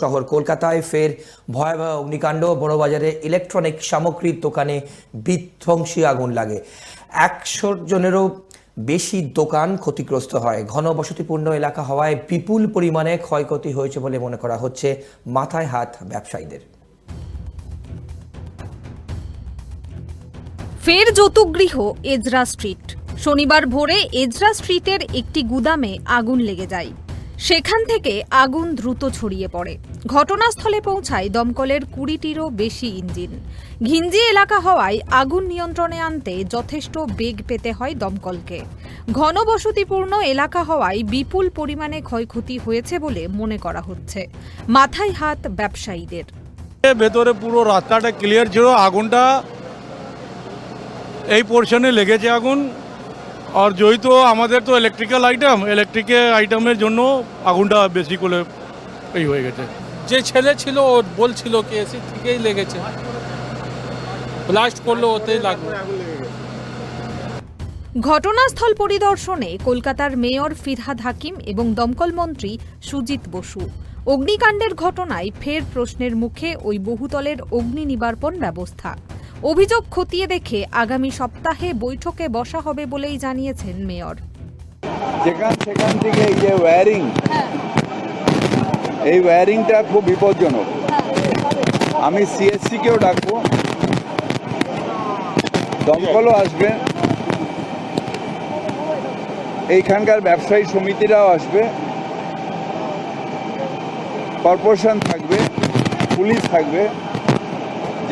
শহর কলকাতায় ফের ভয়াবহ অগ্নিকাণ্ড। বড়বাজারে ইলেকট্রনিক সামগ্রীর দোকানে বিধ্বংসী আগুন লাগে। একশো জনেরও বেশি দোকান ক্ষতিগ্রস্ত হয়। ঘনবসতিপূর্ণ এলাকা হওয়ায় বিপুল পরিমাণে ক্ষয়ক্ষতি হয়েছে বলে মনে করা হচ্ছে মাথায় হাত ব্যবসায়ীদের। ফের যৌতুকগৃহ এজরা স্ট্রিট। শনিবার ভোরে এজরা স্ট্রিটের একটি গুদামে আগুন লেগে যায়। সেখান থেকে আগুন দ্রুত ছড়িয়ে পড়ে। ঘটনাস্থলে পৌঁছায় দমকলের কুড়িটিরও বেশি ইঞ্জিন। ঘিঞ্জি এলাকা হওয়ায় আগুন নিয়ন্ত্রণে আনতে যথেষ্ট বেগ পেতে হয় দমকলকে। ঘনবসতিপূর্ণ এলাকা হওয়ায় বিপুল পরিমাণে ক্ষয়ক্ষতি হয়েছে বলে মনে করা হচ্ছে। মাথায় হাত ব্যবসায়ীদের। ভেতরে পুরো রাস্তাটা ক্লিয়ার ছিল, আগুনটা এই পোর্শনে লেগেছে আগুন। আর যেহেতু আমাদের তো ইলেকট্রিক্যাল আইটেম ইলেকট্রিক্যাল আইটেমের জন্য আগুনটা বেশি করে এই হয়ে গেছে। যে ছেলে ছিল ও বলছিল কি এসি থেকেই লেগেছে। ব্লাস্ট করল ওতেই লাগবে ঘটনাস্থল পরিদর্শনে কলকাতার মেয়র ফিরহাদ হাকিম এবং দমকল মন্ত্রী সুজিত বসু। অগ্নিকাণ্ডের ঘটনায় ফের প্রশ্নের মুখে ওই বহুতলের অগ্নি নিবারণ ব্যবস্থা। অভিযোগ খতিয়ে দেখে আগামী সপ্তাহে বৈঠকে বসা হবে বলেই জানিয়েছেন মেয়র। যেখান সেখান থেকে এই যে ওয়্যারিং, এই ওয়্যারিংটা খুব বিপজ্জনক। আমি সিএসসিকেও ডাকবো। দমকলও আসবে। এইখানকার ব্যবসায়ী সমিতিরাও আসবে। কর্পোরেশন থাকবে, পুলিশ থাকবে।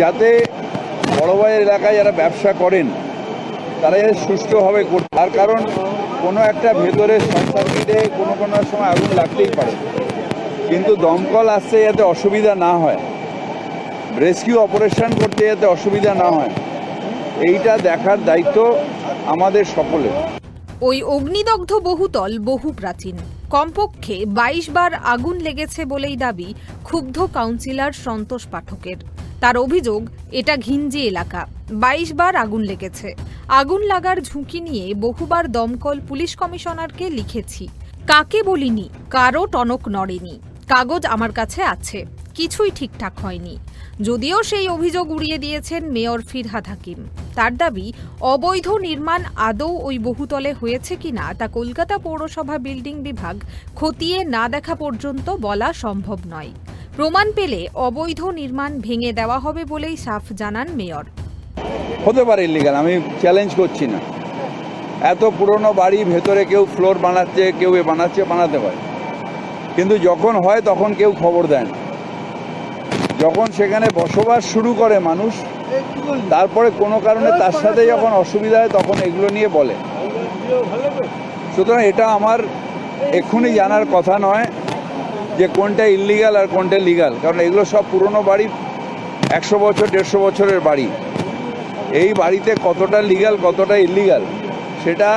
যাতে বড়বাজার এলাকায় যারা ব্যবসা করেন তারা যাতে সুষ্ঠুভাবে করতে তার কারণ, কোনো একটা ভেতরে সার্কিটে কোনো কোনো সময় আগুন লাগতেই পারে। কিন্তু দমকল আসতে যাতে অসুবিধা না হয়। রেস্কিউ অপারেশন করতে যাতে অসুবিধা না হয়। এইটা দেখার দায়িত্ব আমাদের সকলের। ওই অগ্নিদগ্ধ বহুতল বহু প্রাচীন কমপক্ষে বাইশ বার আগুন লেগেছে বলেই দাবি ক্ষুব্ধ কাউন্সিলর সন্তোষ পাঠকের। তার অভিযোগ, এটা ঘিঞ্জি এলাকা। বাইশ বার আগুন লেগেছে। আগুন লাগার ঝুঁকি নিয়ে বহুবার দমকল পুলিশ কমিশনারকে লিখেছি। কাকে বলিনি? কারও টনক নড়েনি। কাগজ আমার কাছে আছে। কিছুই ঠিকঠাক হয়নি। যদিও সেই অভিযোগ উড়িয়ে দিয়েছেন মেয়র ফিরহাদ হাকিম। তার দাবি, অবৈধ নির্মাণ আদৌ ওই বহুতলে হয়েছে কিনা তা কলকাতা পৌরসভা বিল্ডিং বিভাগ খতিয়ে না দেখা পর্যন্ত বলা সম্ভব নয়। প্রমাণ পেলে অবৈধ নির্মাণ ভেঙে দেওয়া হবে বলেই সাফ জানান মেয়র। হতে পারে ইলিগাল আমি চ্যালেঞ্জ করছি না। এত পুরনো বাড়ি, ভেতরে কেউ ফ্লোর বানাচ্ছে, কেউ এ বানাচ্ছে, বানাতে পারে কিন্তু যখন হয় তখন কেউ খবর দেয় না। যখন সেখানে বসবাস শুরু করে মানুষ, তারপরে কোনো কারণে তার সাথে যখন অসুবিধা হয় তখন এগুলো নিয়ে বলে। সুতরাং এটা আমার এক্ষুনি জানার কথা নয়। যে কোনটা ইলিগাল আর কোনটা লিগাল কারণ এগুলো সব পুরনো বাড়ি, একশো বছর, দেড়শো বছরের বাড়ি। এই বাড়িতে কতটা লিগাল কতটা ইলিগাল সেটা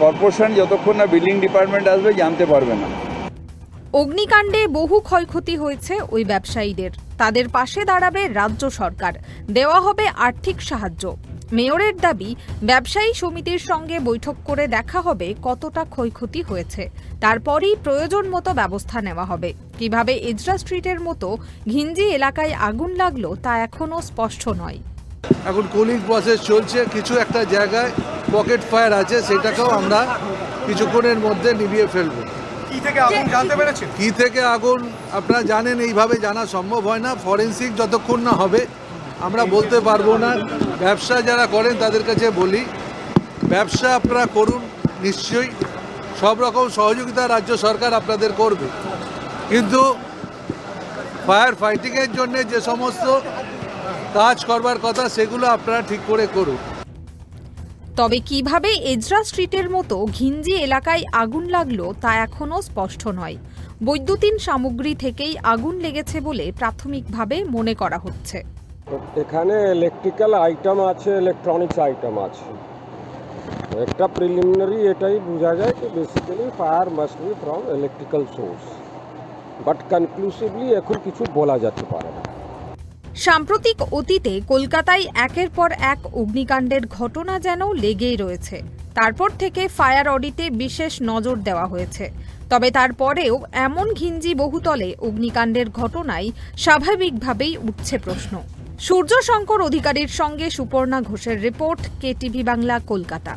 কর্পোরেশন যতক্ষণ না বিল্ডিং ডিপার্টমেন্ট আসবে জানতে পারবে না। অগ্নিকাণ্ডে বহু ক্ষয়ক্ষতি হয়েছে ওই ব্যবসায়ীদের। তাদের পাশে দাঁড়াবে রাজ্য সরকার। দেওয়া হবে আর্থিক সাহায্য। মেয়রের দাবি ব্যবসায়ী সমিতির সঙ্গে বৈঠক করে দেখা হবে কতটা ক্ষয়ক্ষতি হয়েছে। তারপরই প্রয়োজন মতো ব্যবস্থা নেওয়া হবে। কীভাবে এজরা স্ট্রিটের মতো ঘিঞ্জি এলাকায় আগুন লাগল তা এখনও স্পষ্ট নয়। এখন কুলিং প্রসেস চলছে কিছু একটা জায়গায় পকেট ফায়ার আছে সেটাকেও আমরা কিছুক্ষণের মধ্যে নিভিয়ে ফেলব। আগুন কি থেকে আগুন আপনারা জানেন এইভাবে জানা সম্ভব হয় না। ফরেন্সিক যতক্ষণ না হবে আমরা বলতে পারব না। ব্যবসা যারা করেন, তাদের কাছে বলি, ব্যবসা আপনারা করুন, নিশ্চয়ই। সব রকম সহযোগিতা রাজ্য সরকার আপনাদের করবে। কিন্তু ফায়ার ফাইটিংয়ের জন্য যে সমস্ত কাজ করবার কথা, সেগুলো আপনারা ঠিক করে করুন। তবে কীভাবে এজরা স্ট্রিটের মতো ঘিঞ্জি এলাকায় আগুন লাগল, তা এখনও স্পষ্ট নয়। বৈদ্যুতিন সামগ্রী থেকেই আগুন লেগেছে বলে প্রাথমিকভাবে মনে করা হচ্ছে। এখানে ইলেকট্রিক্যাল আইটেম আছে ইলেকট্রনিক্স আইটেম আছে। একটা প্রিলিমিনারি এটাই বোঝা যায় যে basically fire must be from electrical source but conclusively এখন কিছু বলা যেতে পারে না। সাম্প্রতিক অতীতে কলকাতায় একের পর এক অগ্নিকাণ্ডের ঘটনা যেন লেগেই রয়েছে। তারপর থেকে ফায়ার অডিটে বিশেষ নজর দেওয়া হয়েছে। তবে তারপরেও এমন ঘিঞ্জি বহুতলে অগ্নিকাণ্ডের ঘটনায় স্বাভাবিকভাবেই উঠছে প্রশ্ন। সূর্য শঙ্কর অধিকারীর সঙ্গে সুপর্ণা ঘোষের রিপোর্ট কেটিভি বাংলা কলকাতা।